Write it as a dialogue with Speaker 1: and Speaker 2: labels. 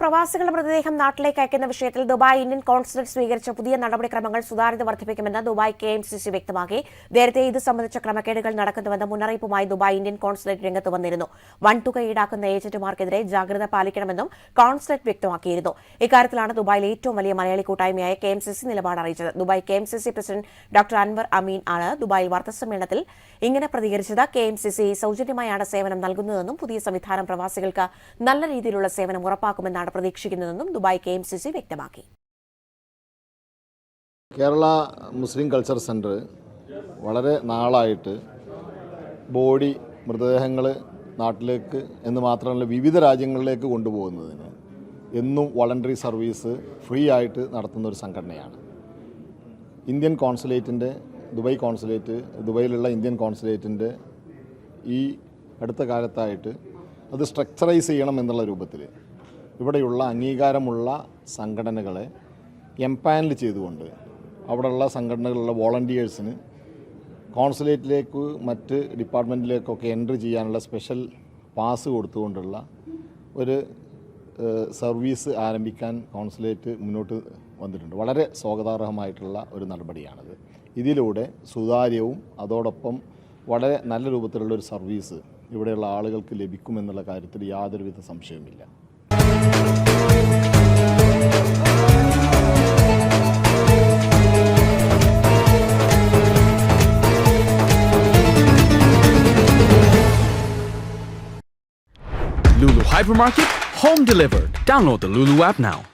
Speaker 1: പ്രവാസികളുടെ മൃതദേഹം നാട്ടിലേക്ക് അയക്കുന്ന വിഷയത്തിൽ ദുബായ് ഇന്ത്യൻ കോൺസുലേറ്റ് സ്വീകരിച്ച പുതിയ നടപടിക്രമങ്ങൾ സുതാര്യത വർദ്ധിപ്പിക്കുമെന്ന് Dubai K M C C വ്യക്തമാക്കി. നേരത്തെ ഇത് സംബന്ധിച്ച ക്രമക്കേടുകൾ നടക്കുന്നുവെന്ന മുന്നറിയിപ്പുമായി ദുബായ് ഇന്ത്യൻ കോൺസുലേറ്റ് രംഗത്ത് വന്നിരുന്നു. വൻതുക ഈടാക്കുന്ന ഏജന്റുമാർക്കെതിരെ ജാഗ്രത പാലിക്കണമെന്നും കോൺസുലേറ്റ് വ്യക്തമാക്കിയിരുന്നു. ഇക്കാര്യത്തിലാണ് ദുബായിൽ ഏറ്റവും വലിയ മലയാളി കൂട്ടായ്മയായ കെ എം സി സി നിലപാട് അറിയിച്ചത്. Dubai K M C C president doctor Anwar Ameen ആണ് ദുബായിൽ വാർത്താസമ്മേളനത്തിൽ ഇങ്ങനെ പ്രതികരിച്ചത്. കെ എം സി സി സൗജന്യമായാണ് സേവനം നൽകുന്നതെന്നും പുതിയ സംവിധാനം പ്രവാസികൾക്ക് നല്ല രീതിയിലുള്ള സേവനം ഉറപ്പാക്കുമെന്നാണ് പ്രതീക്ഷിക്കുന്നതെന്നും Dubai K M C C വ്യക്തമാക്കി.
Speaker 2: കേരള മുസ്ലിം കൾച്ചർ സെന്റർ വളരെ നാളായിട്ട് ബോഡി മൃതദേഹങ്ങൾ നാട്ടിലേക്ക് എന്ന് മാത്രമല്ല വിവിധ രാജ്യങ്ങളിലേക്ക് കൊണ്ടുപോകുന്നതിന് എന്നും വളണ്ടറി സർവീസ് ഫ്രീ ആയിട്ട് നടത്തുന്ന ഒരു സംഘടനയാണ്. ഇന്ത്യൻ കോൺസുലേറ്റിന്റെ ദുബായ് കോൺസുലേറ്റ് ദുബൈയിലുള്ള ഇന്ത്യൻ കോൺസുലേറ്റിന്റെ ഈ അടുത്ത കാലത്തായിട്ട് അത് സ്ട്രക്ചറൈസ് ചെയ്യണം എന്നുള്ള രൂപത്തിൽ ഇവിടെയുള്ള അംഗീകാരമുള്ള സംഘടനകളെ എംപാനൽ ചെയ്തുകൊണ്ട് അവിടെയുള്ള സംഘടനകളിലുള്ള വോളണ്ടിയേഴ്സിന് കോൺസുലേറ്റിലേക്ക് മറ്റ് ഡിപ്പാർട്ട്മെന്റിലേക്കൊക്കെ എൻട്രി ചെയ്യാനുള്ള സ്പെഷ്യൽ പാസ് കൊടുത്തുകൊണ്ടുള്ള ഒരു സർവീസ് ആരംഭിക്കാൻ കോൺസുലേറ്റ് മുന്നോട്ട് വന്നിട്ടുണ്ട്. വളരെ സ്വാഗതാർഹമായിട്ടുള്ള ഒരു നടപടിയാണിത്. ഇതിലൂടെ സുതാര്യവും അതോടൊപ്പം വളരെ നല്ല രൂപത്തിലുള്ള ഒരു സർവീസ് ഇവിടെയുള്ള ആളുകൾക്ക് ലഭിക്കുമെന്നുള്ള കാര്യത്തിൽ യാതൊരുവിധ സംശയവുമില്ല.
Speaker 3: Lulu Hypermarket, home delivered. Download the Lulu app now.